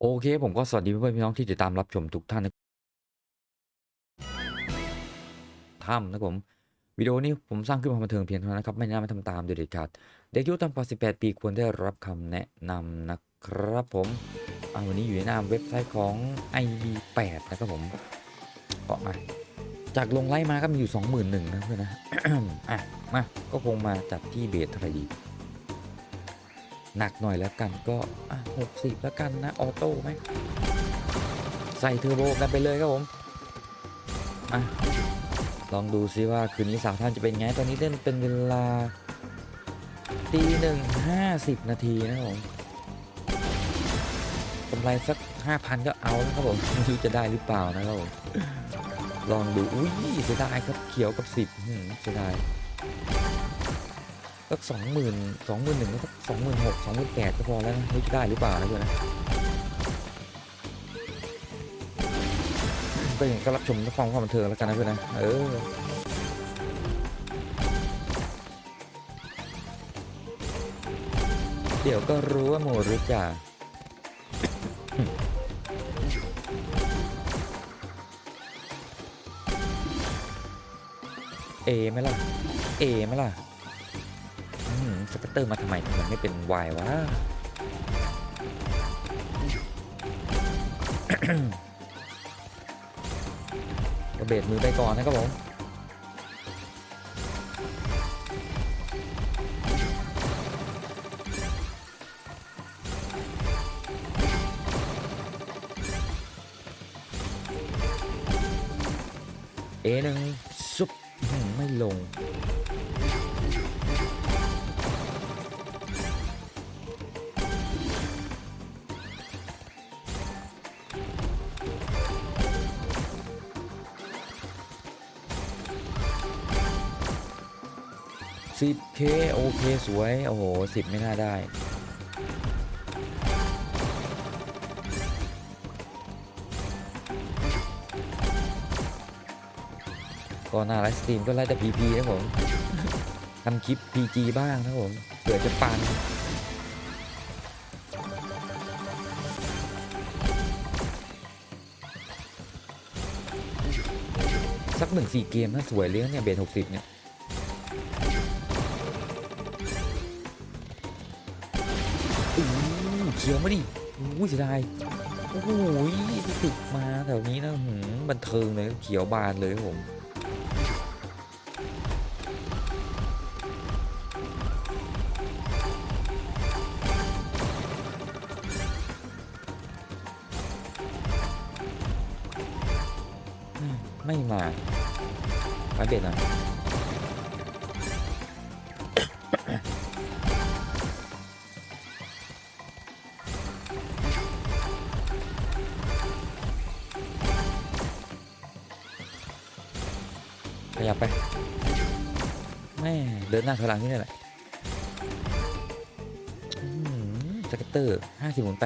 โอเค ผมก็สวัสดีเพื่อนพี่น้องที่ติดตามรับชมทุกท่านนะถ้ำนะครับผม วิดีโอนี้ผมสร้างขึ้นมาบันเทิงเพียงเท่านั้นนะครับ ไม่น่าไม่ทำตามโดยเด็ดขาด เด็กอายุต่ำกว่า 18 ปีควรได้รับคำแนะนำนะครับผมอาวันนี้อยู่ในหน้าเว็บไซต์ของ ID8 นะครับผมก็มาจากลงไลค์มาก็มีอยู่ 21,000นะเพื่อนนะอะมาก็คงมาจัดที่เบสเท่าไหร่ดี หนักหน่อยแล้วกันก็หกสิบแล้วกันนะออโต้ไหมใส่เทอร์โบกันไปเลยครับผมอะลองดูซิว่าคืนนี้สาวท่านจะเป็นไงตอนนี้เล่นเป็นเวลาตีหนึ่งห้าสิบนาทีนะครับผมกำไรสักห้าพันก็เอาแล้วครับผมไม่รู้จะได้หรือเปล่านะครับผมลองดูอุ้ยเสียดายครับเขียวกับสิบเสียดาย สักสองหมื่นสองหมื่นหนึ่งสักสองหมื่นหกสองหมื่นแปดก็พอแล้วนะไม่ได้หรือเปล่านะเพื่อนนะก็อย่างก็รับชมรับฟังความบันเทิงแล้วกันนะเพื่อนนะเออเดี๋ยวก็รู้ว่าโมหรือจ่าเอไหมล่ะ เอไหมล่ะ สเปกเตอร์มาทำไมมันไม่เป็นวายวะกระเบิดมือไปก่อนนะครับผมเอหนึ่งซุปไม่ลง 10k โอเค สวย โอ้โห10ไม่น่าได้ ก็หน้าไลฟ์สตรีมก็ไล่แต่ PP นะผมทำคลิป PG บ้างนะผมเผื่อจะปันสักหนึ่งสี่เกมถ้าสวยเลี้ยนะเนี่ยเบสหกสิบเนี่ย ขียวมาดิอู้เสียดายโอ้โหติดมาแถวนี้นะหืมบันเทิงเลยเขียวบานเลยครับผมไม่มาไปเบ็ดหน่อย ยับไปแม่เดินหน้าถอยหลังนี่แหละสเก็ตเตอร์ห้าสิบหมุนไป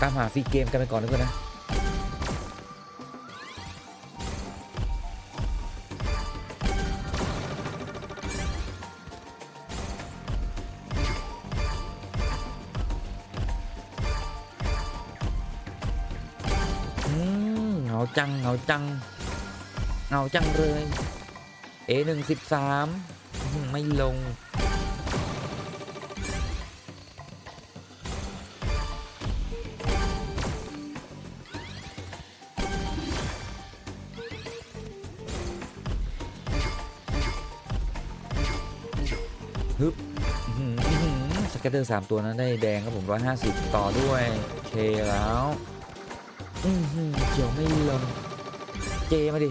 ตามหาซีเกมกันไปก่อนนะเพื่อนนะ จังเหงาจังเหงาจังเลยเอหนึ่งสิบสามไม่ลง ฮึบสเก็ตเตอร์สามตัวนั้นได้แดงครับผมร้อยห้าสิบต่อด้วยเคแล้ว อือหือเขียวไม่ลงเจมาดิ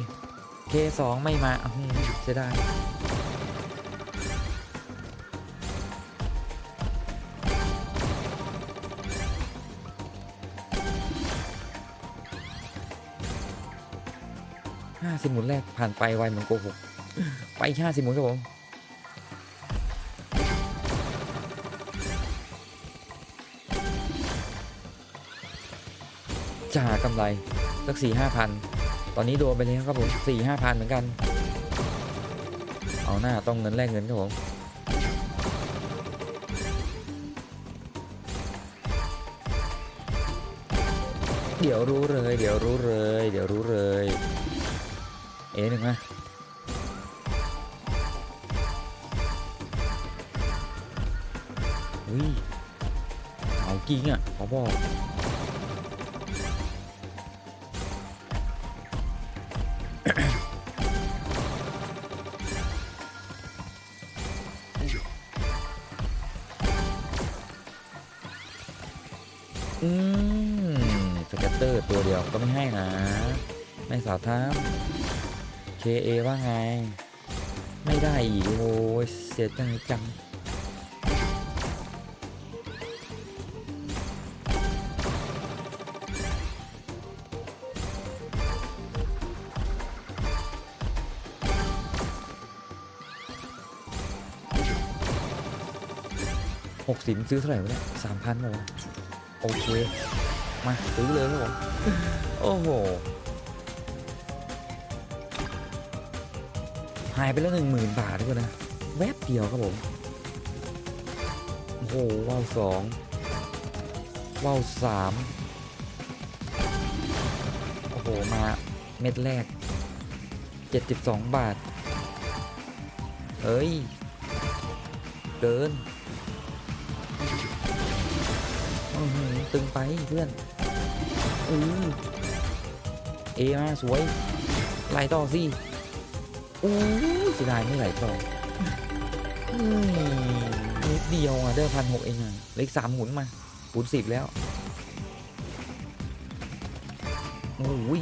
เคสองไม่มาอื้อหือเสียดายห้าสิบหมุนแรกผ่านไปไวเหมือนโกหกไปห้าสิบหมุนครับผม จะหากำไรสักสี่ห้าพันตอนนี้โดนไปแล้วครับผมสี่ห้าพันเหมือนกัน เอาหน้าต้องเงินแลกเงินครับผมเดี๋ยวรู้เลย เดี๋ยวรู้เลย เดี๋ยวรู้เลย เอหนึ่งนะอุ้ยเอาจริงอะขอบอก อืมสเก็ตเตอร์ตัวเดียวก็ไม่ให้นะไม่สาวท้าม KA ว่าไง ไม่ได้อีกโอ้ยเสียจังจังหกสิบซื้อเท่าไหร่วะเนี่ยสามพันวะ โอเค มาซื้อเลยครับผม โอ้โห หายไปแล้วหนึ่งหมื่นบาทด้วยนะ แวบเดียวครับผม โอ้โหว้าวสองว้าวสามโอ้โห มาเม็ดแรก 72 บาท เอ้ยเกิน ตึงไปเพื่อนอือเอมาสวยไหลต่อสิอู้เสียดายไม่ไหลต่ออืมนิดเดียวอะได้พันหกเองอะเล็กสามหมุนมาหมุนสิบแล้วโอ้ย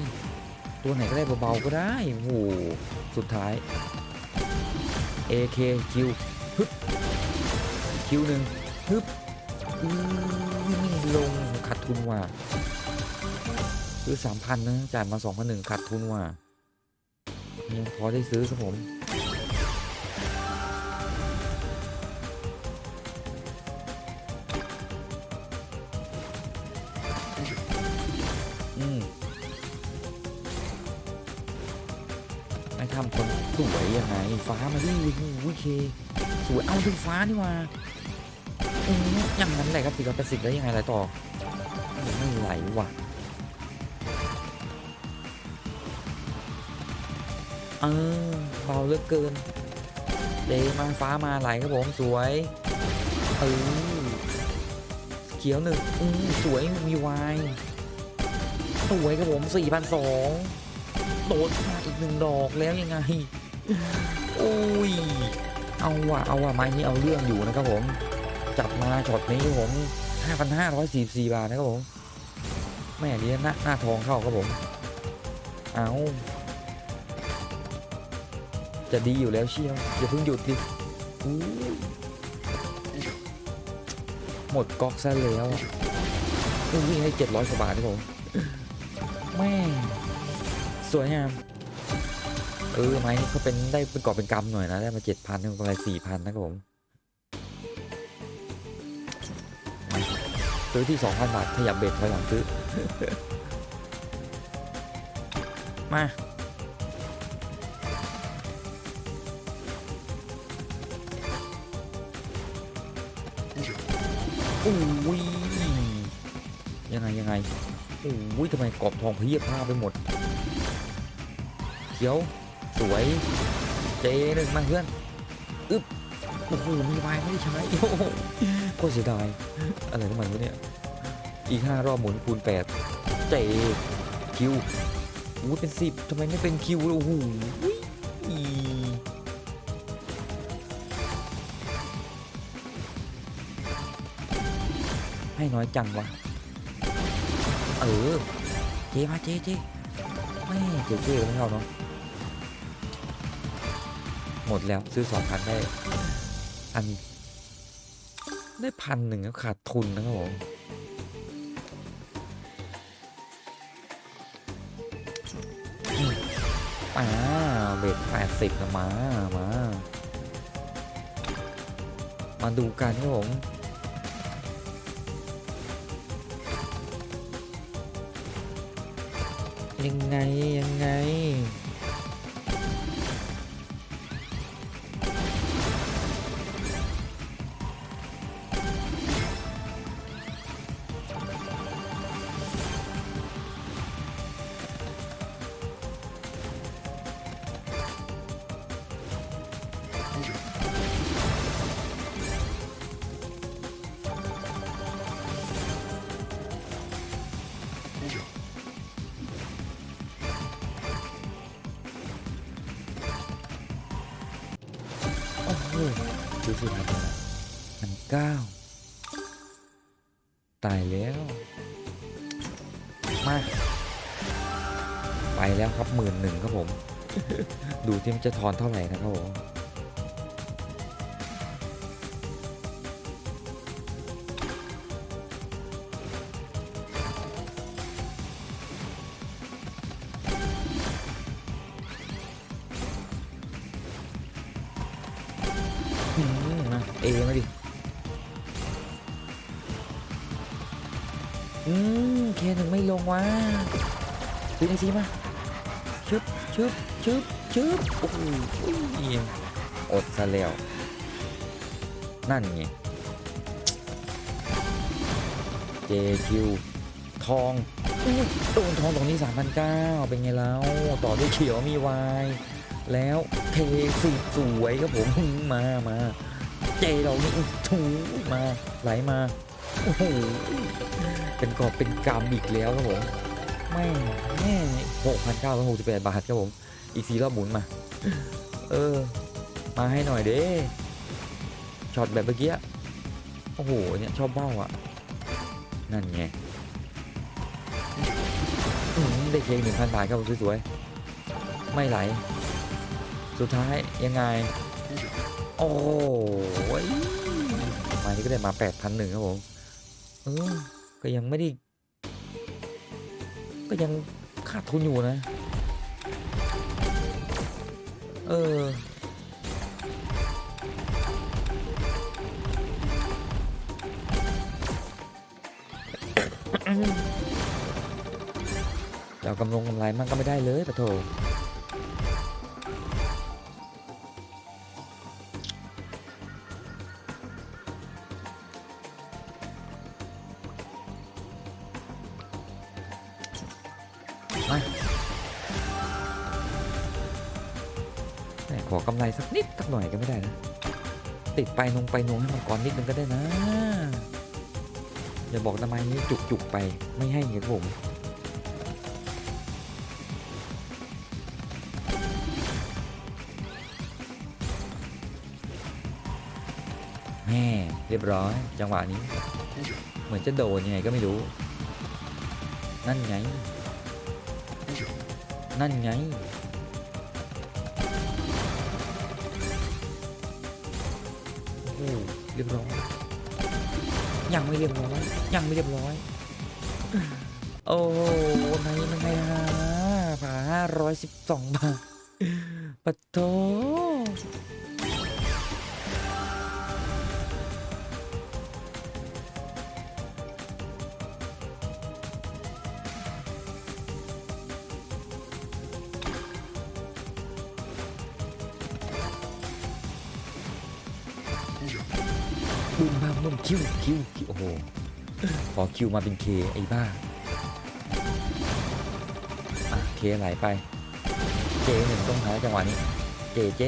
ตัวไหนก็ได้เบาๆก็ได้โอ้โหสุดท้าย AK คิวฮึบคิวหนึ่งฮึบ อืมลงขาดทุนว่ะซื้อสามพันนะจ่ายมาสองพันหนึ่งขาดทุนว่ะยังพอได้ซื้อครับผมอืมไม่ทำคนสวยยังไงฟ้ามาดิวิเค สวยเอาดูฟ้านี่ว่า อย่างนั้นแหละครับสี่ร้อยแปดสิบแล้วยังไงอะไรต่อไม่ไหลว่ะเออเบาเหลือเกินเดมาฟ้ามาไหลครับผมสวยเออเขียวหนึ่งอืมสวยมีวายสวยครับผมสี่พันสองโดดมาอีกหนึ่งดอกแล้วยังไงโอ้ยเอาว่ะเอาว่ะไม้นี้เอาเรื่องอยู่นะครับผม จับมาช็อตนี้ครับผม5,544 บาทนะครับผมแม่เนี้หน้าหน้าทองเข้าครับผม เอาจะดีอยู่แล้วเชียวอย่าเพิ่งหยุดดิหมดก๊อกซะแล้วอะอู้วิ่งให้700กว่าบาทครับผมแม่สวยงามเออไหมเขาเป็นได้เป็นกอบเป็นกำหน่อยนะ ได้มา7,000ได้มากำไร4,000นะครับผม ซื้อที่ 2,000 บาท ขยับเบ็ดถอยหลังซื้อ มา อุ้ย ยังไง ยังไง อุ้ยทำไมกรอบทองเพียบผ้าไปหมดเขียว สวย เจหนึ่งมาเพื่อน อึ๊บ โอ้โหมีไม้ไม่ได้ใช้โอ้โหโคตรเสียดายอะไรของมันวะเนี่ย อีกห้ารอบหมุนคูณแปดเจคิวอู้เป็นสิบทำไมไม่เป็นคิวเลยโอ้โหให้น้อยจังวะ เออ เจ๊มาเจ๊เจ๊ไม่เจ๊เจ๊ไม่เข้าเนาะหมดแล้วซื้อสองพันได้ อัน ได้พันหนึ่งก็ขาดทุนนะครับผมอ่าเบ็ดแปดสิบมา มา มาดูกันครับผมยังไง ยังไง ดูสิครับพันเก้าตายแล้ว มา ไปแล้วครับหมื่นหนึ่งครับผม ดูที่มันจะทอนเท่าไหร่นะครับผม มาเอมาดิ อืมเคหนึ่งไม่ลงวะซื้อไอซีมาชึบชึบชึบชึบโอ้โอดซะแล้ว นั่นไง JQ ทองโดนทองตรงนี้ 3,900 เป็นไงแล้ว ต่อด้วยเขียวมีวาย แล้วเทสุดสวยครับผมมามาเจเรานี่ถูมาไหลมาโอ้โหเป็นกอบเป็นกำอีกแล้วครับผมไม่แม่หกพันเก้าร้อยหกสิบแปดบาทครับผมอีกสี่รอบหมุนมา เออ มาให้หน่อยเด้ช็อตแบบเมื่อกี้โอ้โหเนี่ยชอบเบ้าอะ นั่นไงได้เคหนึ่งพันบาทครับผมสวยๆไม่ไหล สุดท้ายยังไง โอ้ยมานี่ก็ได้มาแปดพันหนึ่งครับผมเออก็ยังไม่ได้ ก็ยังขาดทุนอยู่นะ เออเอากำลงกำไรมันก็ไม่ได้เลยปะโถ มาแหมขอกำไรสักนิดสักหน่อยก็ไม่ได้นะ ติดไปนงไปนงให้มันก่อนนิดนึงก็ได้นะอย่าบอกทำไมนี้จุกจุกๆไปไม่ให้เงี้ยผมแม่เรียบร้อย จังหวะนี้ เหมือนจะโดนยังไงก็ไม่รู้ นั่นไง นั่นไง โอ้เรียบร้อย ยังไม่เรียบร้อย ยังไม่เรียบร้อย โอ้โหไงมันไงฮะผ่าห้าร้อยสิบสองบาทปะโถ บุมบ้ามบุมคิวคิวคิวโอ้โหขอคิวมาเป็นเคไอ้บ้าอะเคไหลไป เจหนึ่งต้องหาจังหวะนี้ เจเจ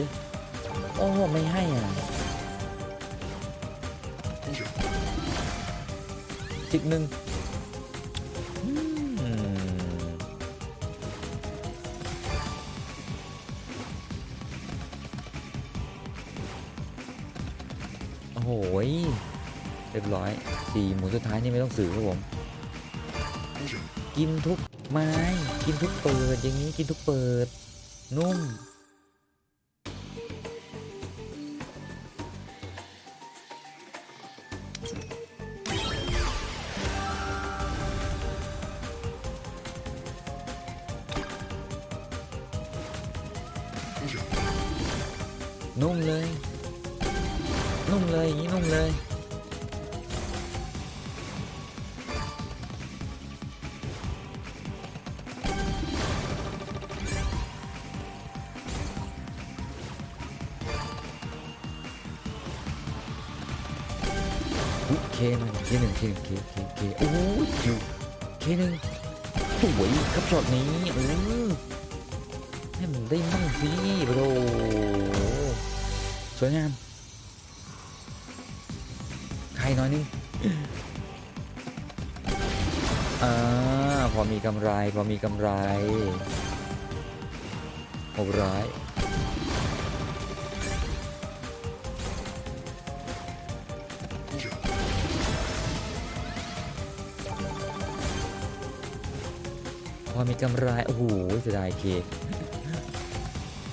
โอ้โหไม่ให้อะจิกหนึ่ง ยเรียบร้อยสี่หมุนสุดท้ายนี่ไม่ต้องสื่อครับผม กินทุกไม้ กินทุกเปิดอย่างนี้กินทุกเปิด นุ่มนุ่ม เคหนึ่งเคหนึ่งเคหนึ่งเคเคเคโอ้ยคิวเคหนึ่งสวยครับช็อตนี้เออให้มันได้มั่งสิโบรสวยงามใครน้อยนึงอ่าพอมีกำไร พอมีกำไรหร้อย อมีกำไร โอ้โหเสียดายเค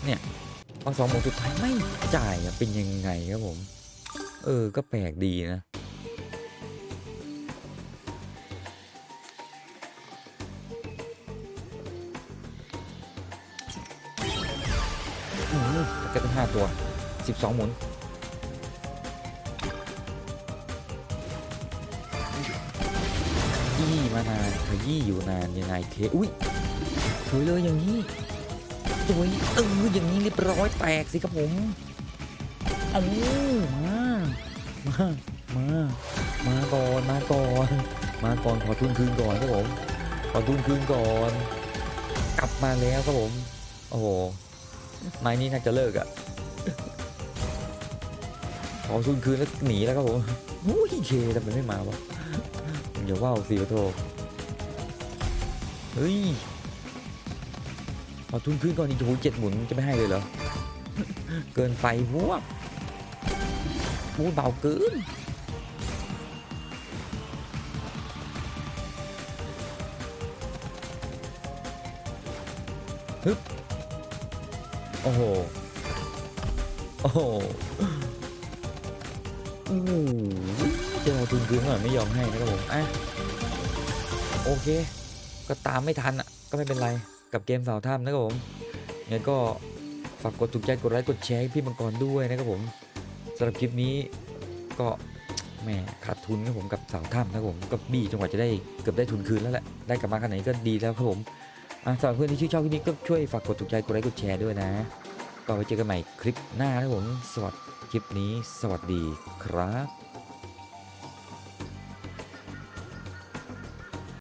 เนี่ยพอสองหมดสุดท้ายไม่จ่ายอะเป็นยังไงครับผม เออ ก็แปลกดีนะอืมก็เป็นห้าตัวสิบสองหมุนานานขยี้อยู่นานยังไงเคอุ้ยสวยเลยอย่างนี้สวยเอออย่างนี้เรียบร้อยแตกสิครับผมเอามามามามาก่อนมาก่อนมาก่อนขอทุนคืนก่อนครับผมขอทุนคืนก่อน กลับมาแล้วครับผมโอ้โหไม้นี้น่าจะเลิกอะขอทุนคืนแล้วหนีแล้วครับผมอุ้ยเคทำไมไม่มาวะอย่าว่าวสิโท เฮ้ยเอาทุนขึ้นก่อนอีกโอ้โหเจ็ดหมุนจะไม่ให้เลยเหรอ เกินไปพวกพูดเบาเกินฮึบโอ้โห โอ้โหโอ้โหจอทุนคืนก่อนไม่ยอมให้นะครับผมอะโอเค ก็ตามไม่ทันอะก็ไม่เป็นไรกับเกมสาวถ้ำนะครับผมงั้นก็ฝากกดถูกใจกดไลค์กดแชร์ให้พี่มังกรด้วยนะครับผมสำหรับคลิปนี้ก็แหมขาดทุนครับผมกับสาวถ้ำนะครับผมก็บี้จนกว่าจะได้เกือบได้ทุนคืนแล้วแหละได้กลับมาขนาดนี้ก็ดีแล้วครับผมสำหรับเพื่อนที่ชื่นชอบคลิปนี้ก็ช่วยฝากกดถูกใจกดไลค์กดแชร์ด้วยนะก็ไว้เจอกันใหม่คลิปหน้านะครับผมสวัสดีคลิปนี้ สวัสดีครับ